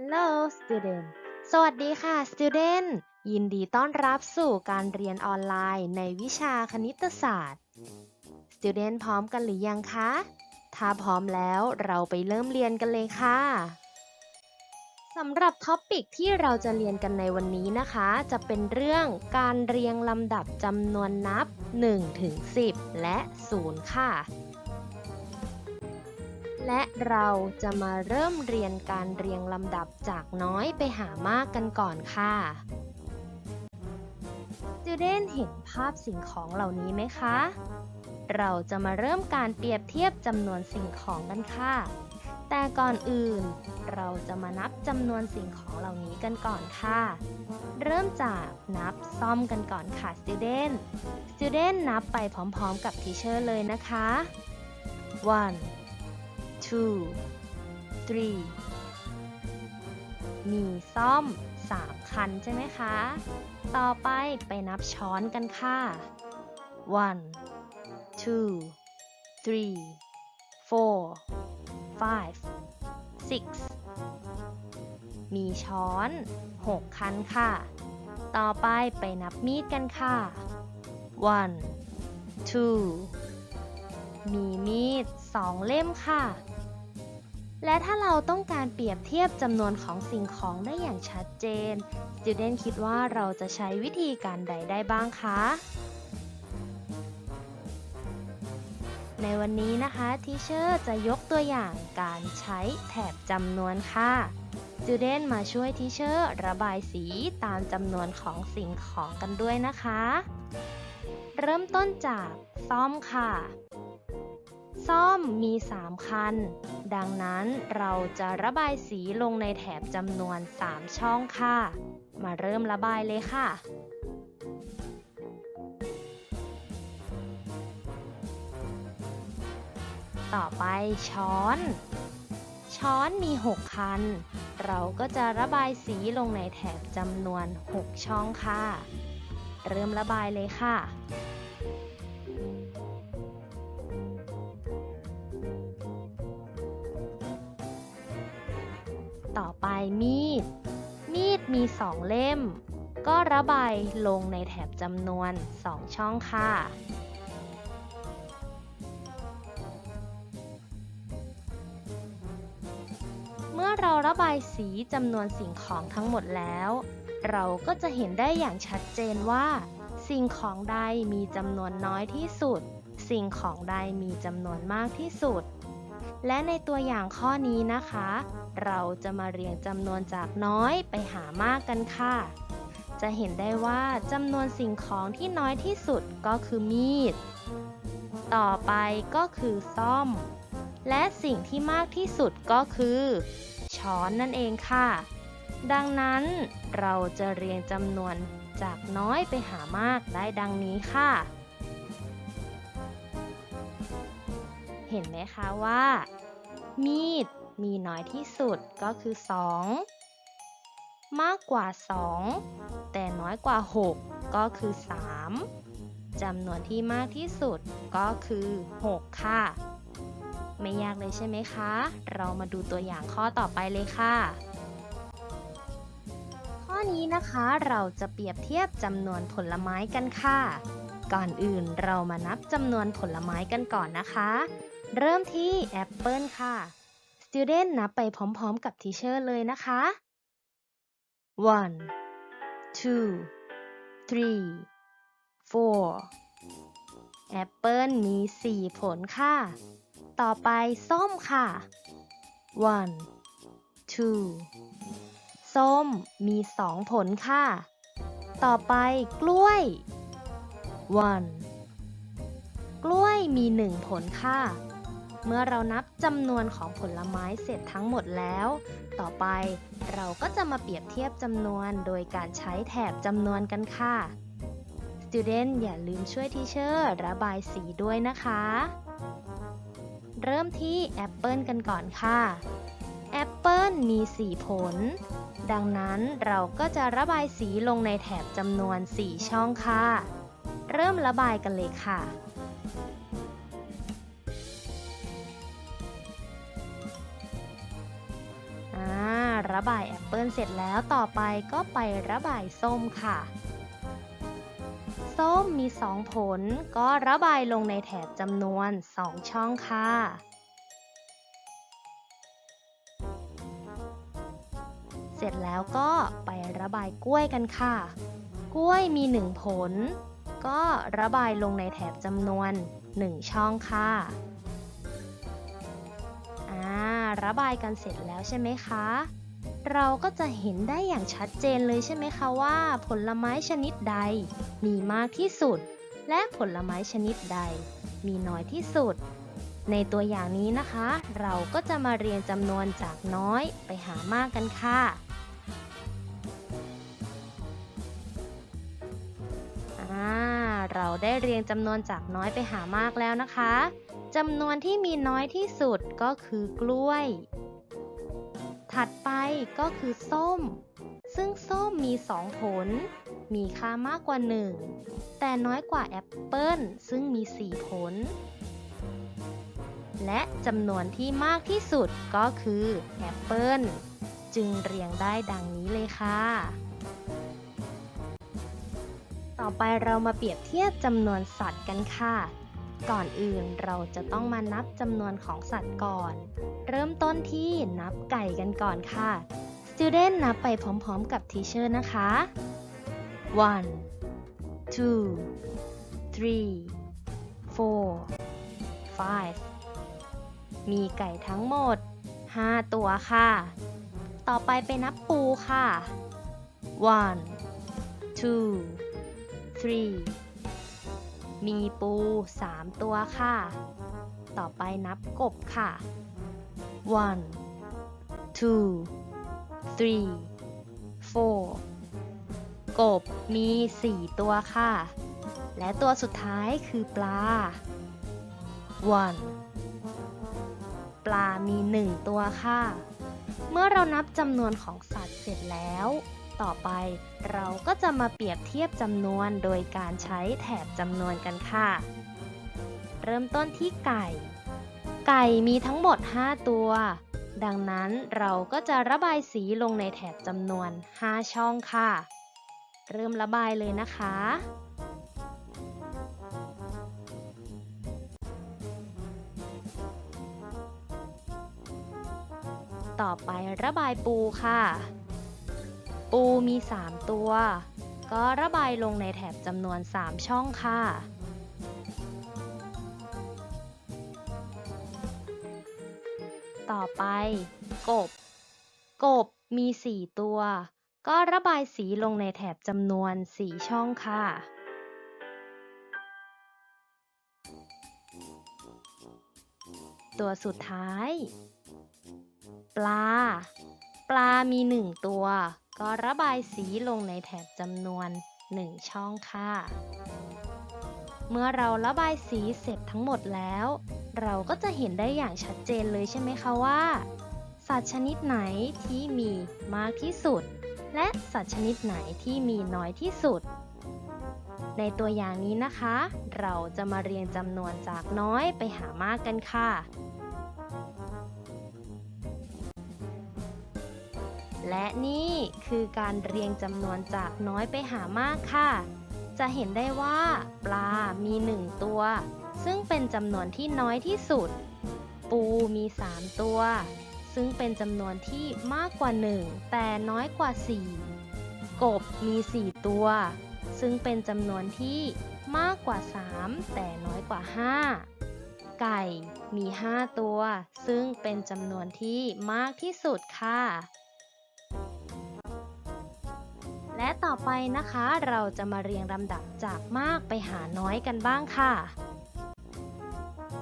Hello student สวัสดีค่ะ student ยินดีต้อนรับสู่การเรียนออนไลน์ในวิชาคณิตศาสตร์ student พร้อมกันหรือยังคะ ถ้าพร้อมแล้วเราไปเริ่มเรียนกันเลยค่ะสำหรับท็อปิกที่เราจะเรียนกันในวันนี้นะคะ จะเป็นเรื่องการเรียงลำดับจำนวนนับ 1 ถึง 10 และ 0 ค่ะ และเราจะมาเริ่มเรียนการเรียงลำดับจากน้อยไปหามากกันก่อนค่ะ Student เห็นภาพสิ่งของเหล่านี้ไหมคะ เราจะมาเริ่มการเปรียบเทียบจำนวนสิ่งของกันค่ะ แต่ก่อนอื่น เราจะมานับจำนวนสิ่งของเหล่านี้กันก่อนค่ะ เริ่มจากนับซ่อมกันก่อนค่ะ Student Student นับไปพร้อมๆ กับ Teacher เลยนะคะ one two three มีซ่อม 3 คันใช่ไหมคะ ต่อไปไปนับช้อนกันค่ะ one two three four five six มีช้อน 6 คันค่ะ ต่อไปไปนับมีดกันค่ะ one two มีมีด 2 เล่มค่ะ และถ้าเราต้องการเปรียบเทียบจำนวนของสิ่งของได้อย่างชัดเจน Student คิดว่าเราจะใช้วิธีการใดได้บ้างคะ ในวันนี้นะคะทีเชอร์จะยกตัวอย่างการใช้แถบจำนวนค่ะ Student มาช่วยทีเชอร์ระบายสีตามจำนวนของสิ่งของกันด้วยนะคะ เริ่มต้นจากซ่อมค่ะ ซ่อมมี 3 คัน ดังนั้นเราจะระบายสีลงในแถบจำนวน 3 ช่องค่ะ มาเริ่มระบายเลยค่ะต่อไปช้อน ช้อนมี 6 คัน เราก็จะระบายสีลงในแถบจำนวน 6 ช่องค่ะ เริ่มระบายเลยค่ะ ต่อไปมีด มีดมี2เล่ม ก็ระบายลงในแถบจำนวน2ช่องค่ะ เมื่อเราระบายสีจำนวนสิ่งของทั้งหมดแล้ว เราก็จะเห็นได้อย่างชัดเจนว่า สิ่งของใดมีจำนวนน้อยที่สุด สิ่งของใดมีจำนวนมากที่สุดและในตัวอย่างข้อนี้นะคะ เราจะมาเรียงจำนวนจากน้อยไปหามากกันค่ะ จะเห็นได้ว่าจำนวนสิ่งของที่น้อยที่สุดก็คือมีด ต่อไปก็คือซ่อม และสิ่งที่มากที่สุดก็คือ ช้อนนั่นเองค่ะ ดังนั้นเราจะเรียงจำนวนจากน้อยไปหามากได้ดังนี้ค่ะ เห็นไหมคะว่า มีด มีน้อยที่สุดก็คือ 2 มากกว่า 2 แต่น้อยกว่า 6 ก็คือ 3จำนวนที่มากที่สุดก็คือ 6 ค่ะ ไม่ยากเลยใช่ไหมคะ เรามาดูตัวอย่างข้อต่อไปเลยค่ะ ข้อนี้นะคะเราจะเปรียบเทียบจำนวนผลไม้กันค่ะ ก่อนอื่นเรามานับจำนวนผลไม้กันก่อนนะคะ เริ่มที่แอปเปิลค่ะ Student นับไปพร้อมๆกับทีเชอร์เลยนะคะ one two three four แอปเปิลมี 4 ผลค่ะ ต่อไปส้มค่ะ one two ส้มมี 2 ผลค่ะ ต่อไปกล้วย one กล้วยมี 1 ผลค่ะ เมื่อเรานับจำนวนของผลไม้เสร็จทั้งหมดแล้ว ต่อไปเราก็จะมาเปรียบเทียบจำนวนโดยการใช้แถบจำนวนกันค่ะ Student อย่าลืมช่วยทีเชอร์ระบายสีด้วยนะคะ เริ่มที่แอปเปิลกันก่อนค่ะแอปเปิลมี 4 ผล ดังนั้นเราก็จะระบายสีลงในแถบจำนวน 4 ช่องค่ะ เริ่มระบายกันเลยค่ะ ระบายแอปเปิลเสร็จแล้วต่อไปก็ไประบายส้มค่ะ ส้มมี 2 ผลก็ระบายลงในแถบจำนวน 2 ช่องค่ะเสร็จแล้วก็ไประบายกล้วยกันค่ะ กล้วยมี 1 ผล ก็ระบายลงในแถบจำนวน 1 ช่องค่ะอ่าระบายกันเสร็จแล้วใช่ไหมคะ เราก็จะเห็นได้อย่างชัดเจนเลยใช่ไหมคะว่า ผลไม้ชนิดใด มีมากที่สุด และผลไม้ชนิดใด มีน้อยที่สุด ในตัวอย่างนี้นะคะ เราก็จะมาเรียงจำนวนจากน้อยไปหามากกันค่ะเราได้เรียงจำนวนจากน้อยไปหามากแล้วนะคะจำนวนที่มีน้อยที่สุดก็คือกล้วย ถัดไปก็คือส้ม ซึ่งส้มมี2ผล มีค่ามากกว่า1แต่น้อยกว่าแอปเปิ้ลซึ่งมี4ผล และจำนวนที่มากที่สุดก็คือแอปเปิ้ลจึงเรียงได้ดังนี้เลยค่ะ ต่อไปเรามาเปรียบเทียบจำนวนสัตว์กันค่ะ ก่อนอื่นเราจะต้องมานับจำนวนของสัตว์ก่อน เริ่มต้นที่นับไก่กันก่อนค่ะ Student นับไปพร้อมๆกับ Teacher นะคะ one two three four five มีไก่ทั้งหมด 5 ตัวค่ะ ต่อไปไปนับปูค่ะ one two three มีปู 3 ตัวค่ะ ต่อไปนับกบค่ะ one two three four กบมี 4 ตัวค่ะ และตัวสุดท้ายคือปลา one ปลามี 1 ตัวค่ะ เมื่อเรานับจำนวนของสัตว์เสร็จแล้ว ต่อไป เราก็จะมาเปรียบเทียบจำนวนโดยการใช้แถบจำนวนกันค่ะ เริ่มต้นที่ไก่ ไก่มีทั้งหมด 5 ตัว ดังนั้นเราก็จะระบายสีลงในแถบจำนวน 5 ช่องค่ะ เริ่มระบายเลยนะคะต่อไประบายปูค่ะ ปูมี 3 ตัว ก็ระบายลงในแถบจำนวน 3 ช่องค่ะ ต่อไป กบ กบมี 4 ตัว ก็ระบายสีลงในแถบจำนวน 4 ช่องค่ะ ตัวสุดท้าย ปลา ปลามี 1 ตัว ก็ระบายสีลงในแถบจำนวน 1 ช่องค่ะ เมื่อเราระบายสีเสร็จทั้งหมดแล้ว เราก็จะเห็นได้อย่างชัดเจนเลยใช่ไหมคะว่า สัตว์ชนิดไหนที่มีมากที่สุด และสัตว์ชนิดไหนที่มีน้อยที่สุด ในตัวอย่างนี้นะคะ เราจะมาเรียงจำนวนจากน้อยไปหามากกันค่ะ และนี่คือการเรียงจำนวนจากน้อยไปหามากค่ะ จะเห็นได้ว่าปลามี1ตัว ซึ่งเป็นจำนวนที่น้อยที่สุด ปูมี3ตัว ซึ่งเป็นจำนวนที่มากกว่า1แต่น้อยกว่า4กบมี4ตัว ซึ่งเป็นจำนวนที่มากกว่า 3 แต่น้อยกว่า 5 ไก่มี 5 ตัว ซึ่งเป็นจำนวนที่มากที่สุดค่ะ และต่อไปนะคะเราจะมาเรียงลำดับจากมากไปหาน้อยกันบ้างค่ะ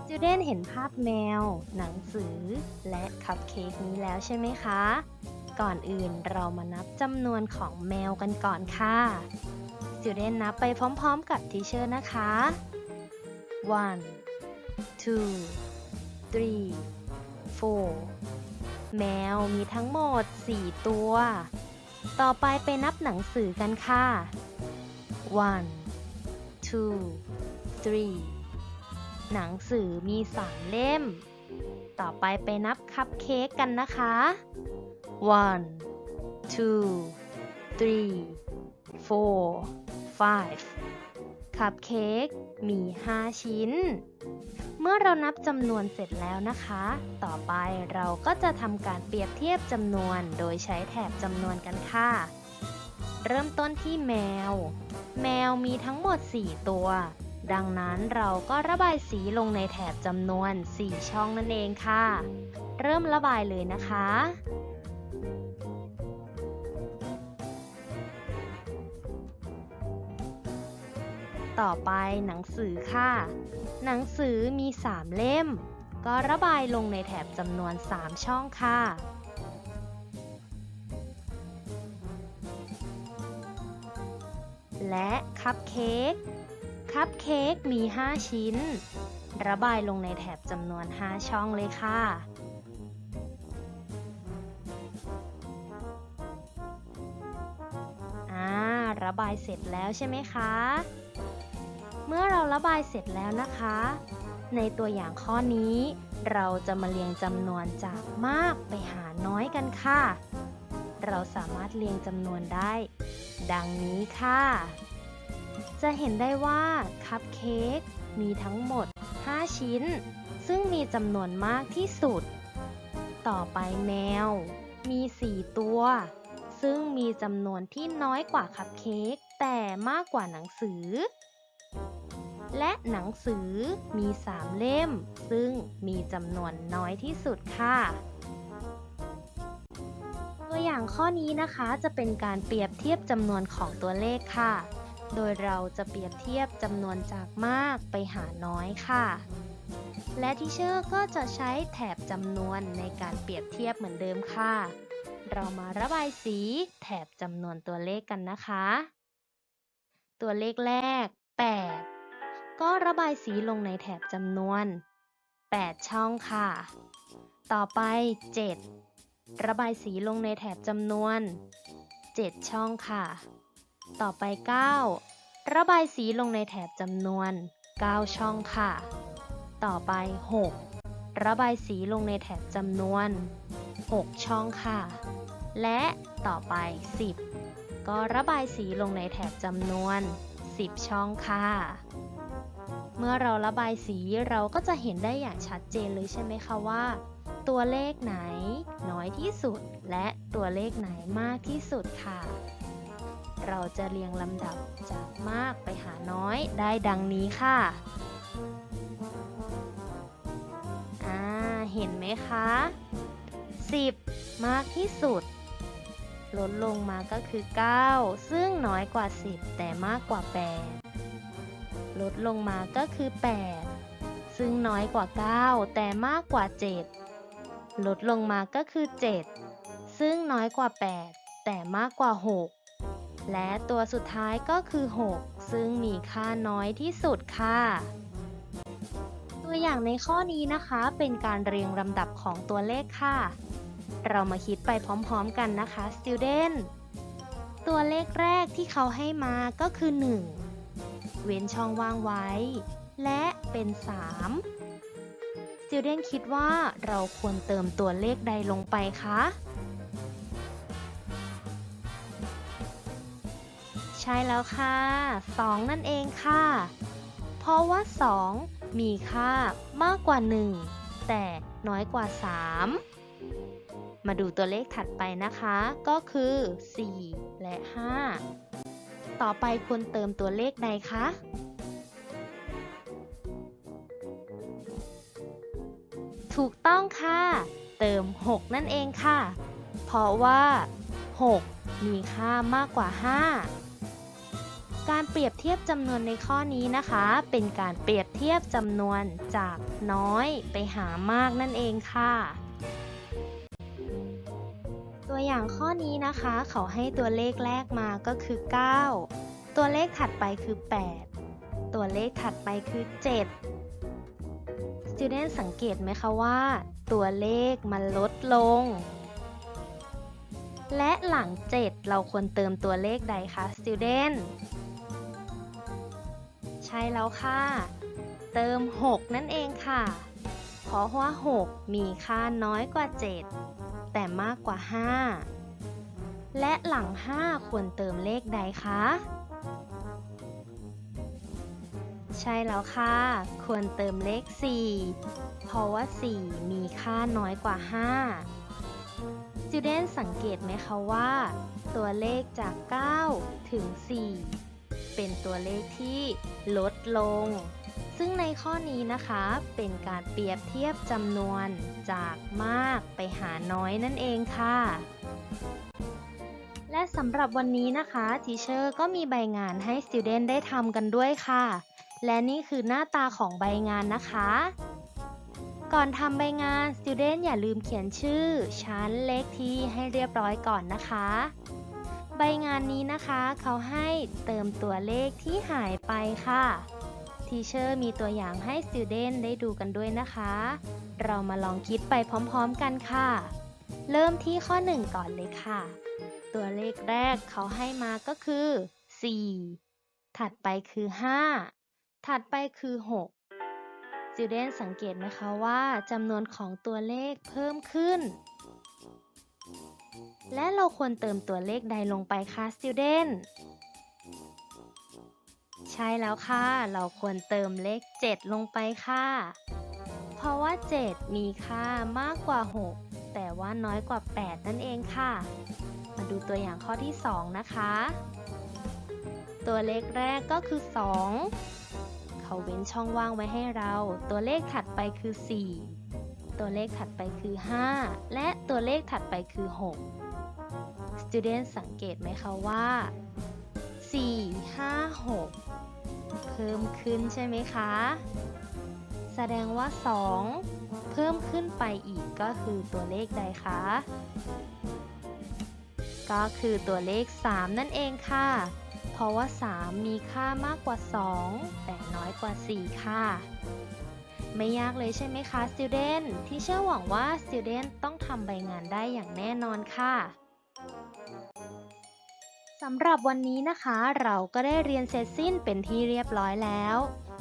Student เห็นภาพแมว หนังสือ และคัพเค้กนี้แล้วใช่ไหมคะ ก่อนอื่นเรามานับจำนวนของแมวกันก่อนค่ะ Student นับไปพร้อมๆกับทีเชอร์นะคะ one two three four แมวมีทั้งหมด 4 ตัว ต่อไปไปนับหนังสือกันค่ะ one two three หนังสือมี3เล่ม ต่อไปไปนับคัพเค้กกันนะคะ one two three four five คัพเค้กมี5ชิ้น มื่อเรานับจำนวนเสร็จแล้วนะคะ ต่อไปเราก็จะทำการเปรียบเทียบจำนวน โดยใช้แถบจำนวนกันค่ะ เริ่มต้นที่แมว แมวมีทั้งหมด 4 ตัว ดังนั้นเราก็ระบายสีลงในแถบจำนวน 4 ช่องนั่นเองค่ะ เริ่มระบายเลยนะคะ ต่อไปหนังสือค่ะ หนังสือมี 3 เล่ม ก็ระบายลงในแถบจำนวน 3 ช่องค่ะ และคัพเค้ก คัพเค้กมี 5 ชิ้น ระบายลงในแถบจำนวน 5 ช่องเลยค่ะอาระบายเสร็จแล้วใช่ไหมคะ เมื่อเราระบายเสร็จแล้วนะคะ ในตัวอย่างข้อนี้ เราจะมาเรียงจำนวนจากมากไปหาน้อยกันค่ะ เราสามารถเรียงจำนวนได้ ดังนี้ค่ะ จะเห็นได้ว่าคัพเค้กมีทั้งหมด 5 ชิ้น ซึ่งมีจำนวนมากที่สุด ต่อไปแมว มี 4 ตัว ซึ่งมีจำนวนที่น้อยกว่าคัพเค้กแต่มากกว่าหนังสือ และหนังสือมี 3 เล่ม ซึ่งมีจำนวนน้อยที่สุดค่ะ ตัวอย่างข้อนี้นะคะจะเป็นการเปรียบเทียบจำนวนของตัวเลขค่ะ โดยเราจะเปรียบเทียบจำนวนจากมากไปหาน้อยค่ะ และทิเชอร์ก็จะใช้แถบจำนวนในการเปรียบเทียบเหมือนเดิมค่ะ เรามาระบายสีแถบจำนวนตัวเลขกันนะคะ ตัวเลขแรก 8 ก็ระบายสีลงในแถบจำนวน 8 ช่องค่ะ ต่อไป 7 ระบายสีลงในแถบจำนวน 7 ช่องค่ะ ต่อไป 9 ระบายสีลงในแถบจำนวน 9 ช่องค่ะ ต่อไป 6 ระบายสีลงในแถบจำนวน 6 ช่องค่ะ และต่อไป 10 ก็ระบายสีลงในแถบจำนวน 10 ช่องค่ะ เมื่อเราระบายสีเราก็จะเห็นได้อย่างชัดเจนเลยใช่ไหมคะว่า ตัวเลขไหนน้อยที่สุด และตัวเลขไหนมากที่สุดค่ะ เราจะเรียงลำดับจากมากไปหาน้อยได้ดังนี้ค่ะอ่าเห็นไหมคะ 10 มากที่สุด ลดลงมาก็คือ 9 ซึ่งน้อยกว่า 10 แต่มากกว่า 8 ลดลงมาก็คือ 8 ซึ่งน้อยกว่า 9 แต่มากกว่า 7 ลดลงมาก็คือ 7 ซึ่งน้อยกว่า 8 แต่มากกว่า 6 และตัวสุดท้ายก็คือ 6 ซึ่งมีค่าน้อยที่สุดค่ะ ตัวอย่างในข้อนี้นะคะเป็นการเรียงลำดับของตัวเลขค่ะ เรามาคิดไปพร้อมๆกันนะคะ student ตัวเลขแรกที่เขาให้มาก็คือ 1 เว้นช่องว่างไว้ และเป็น 3 student คิดว่าเราควรเติมตัวเลขใดลงไปคะ ใช่แล้วค่ะ 2 นั่นเองค่ะ เพราะว่า 2 มีค่ามากกว่า 1 แต่น้อยกว่า 3มาดูตัวเลขถัดไปนะคะ ก็คือ 4 และ 5 ต่อไปควรเติมตัวเลขใดคะ ถูกต้องค่ะ เติม 6 นั่นเองค่ะ เพราะว่า 6 มีค่ามากกว่า 5การเปรียบเทียบจำนวนในข้อนี้นะคะ เป็นการเปรียบเทียบจำนวนจากน้อยไปหามากนั่นเองค่ะ ตัวอย่างข้อนี้นะคะ เขาให้ตัวเลขแรกมาก็คือ 9 ตัวเลขถัดไปคือ 8 ตัวเลขถัดไปคือ 7 Student สังเกตไหมคะว่า ตัวเลขมันลดลง และหลัง 7 เราควรเติมตัวเลขใดคะ Student ใช่แล้วค่ะ เติม 6 นั่นเองค่ะ เพราะว่า 6 มีค่าน้อยกว่า 7 แต่มากกว่า 5 และหลัง 5 ควรเติมเลขใดคะ ใช่แล้วค่ะ ควรเติมเลข 4 เพราะว่า 4 มีค่าน้อยกว่า5 Student สังเกตไหมคะว่า ตัวเลขจาก 9 ถึง 4 เป็นตัวเลขที่ลดลง ซึ่งในข้อนี้นะคะเป็นการเปรียบเทียบจำนวนจากมากไปหาน้อยนั่นเองค่ะ และสำหรับวันนี้นะคะทีเชอร์ก็มีใบงานให้ Student ได้ทำกันด้วยค่ะ และนี่คือหน้าตาของใบงานนะคะ ก่อนทำใบงาน Student อย่าลืมเขียนชื่อ ชั้นเลขที่ให้เรียบร้อยก่อนนะคะใบงานนี้นะคะเขาให้เติมตัวเลขที่หายไปค่ะ ทีเชอร์มีตัวอย่างให้ Student ได้ดูกันด้วยนะคะ เรามาลองคิดไปพร้อมๆกันค่ะ เริ่มที่ข้อ 1 ก่อนเลยค่ะ ตัวเลขแรกเขาให้มาก็คือ 4 ถัดไปคือ 5 ถัดไปคือ6 Student สังเกตไหมคะว่าจำนวนของตัวเลขเพิ่มขึ้น และเราควรเติมตัวเลขใดลงไปคะ Student ใช่แล้วค่ะ เราควรเติมเลข 7 ลงไปค่ะ เพราะว่า 7 มีค่ามากกว่า 6 แต่ว่าน้อยกว่า 8 นั่นเองค่ะ มาดูตัวอย่างข้อที่ 2 นะคะ ตัวเลขแรกก็คือ 2 เขาเว้นช่องว่างไว้ให้เรา ตัวเลขถัดไปคือ 4 ตัวเลขถัดไปคือ 5 และตัวเลขถัดไปคือ 6 Student สังเกตไหมคะว่า4 5 6 พิ่มขึ้นใช่ไหมคะ แสดงว่า 2 เพิ่มขึ้นไปอีกก็คือตัวเลขใดคะ ก็คือตัวเลข 3 นั่นเองค่ะ เพราะว่า 3 มีค่ามากกว่า 2 แต่น้อยกว่า 4 ค่ะ ไม่ยากเลยใช่ไหมคะ student ที่เชื่อหวังว่า student ต้องทำใบงานได้อย่างแน่นอนค่ะ สำหรับวันนี้นะคะ เราก็ได้เรียนเสร็จสิ้นเป็นที่เรียบร้อยแล้ว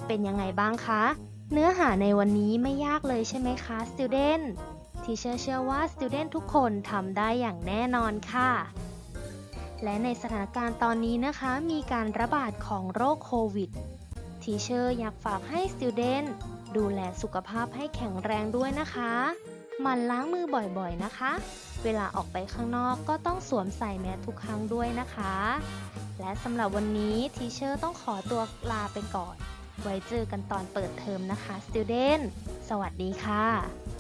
เป็นยังไงบ้างคะ เนื้อหาในวันนี้ไม่ยากเลยใช่ไหมคะ student ที่เชื่อเชื่อว่า student ทุกคนทำได้อย่างแน่นอนค่ะ และในสถานการณ์ตอนนี้นะคะ มีการระบาดของโรคโควิดทีเชอร์อยากฝากให้ student ดูแลสุขภาพให้แข็งแรงด้วยนะคะ หมั่นล้างมือบ่อยๆนะคะ เวลาออกไปข้างนอกก็ต้องสวมใส่แมสทุกครั้งด้วยนะคะ และสำหรับวันนี้ทีเชอร์ต้องขอตัวลาไปก่อน ไว้เจอกันตอนเปิดเทอมนะคะสติวเดนสวัสดีค่ะ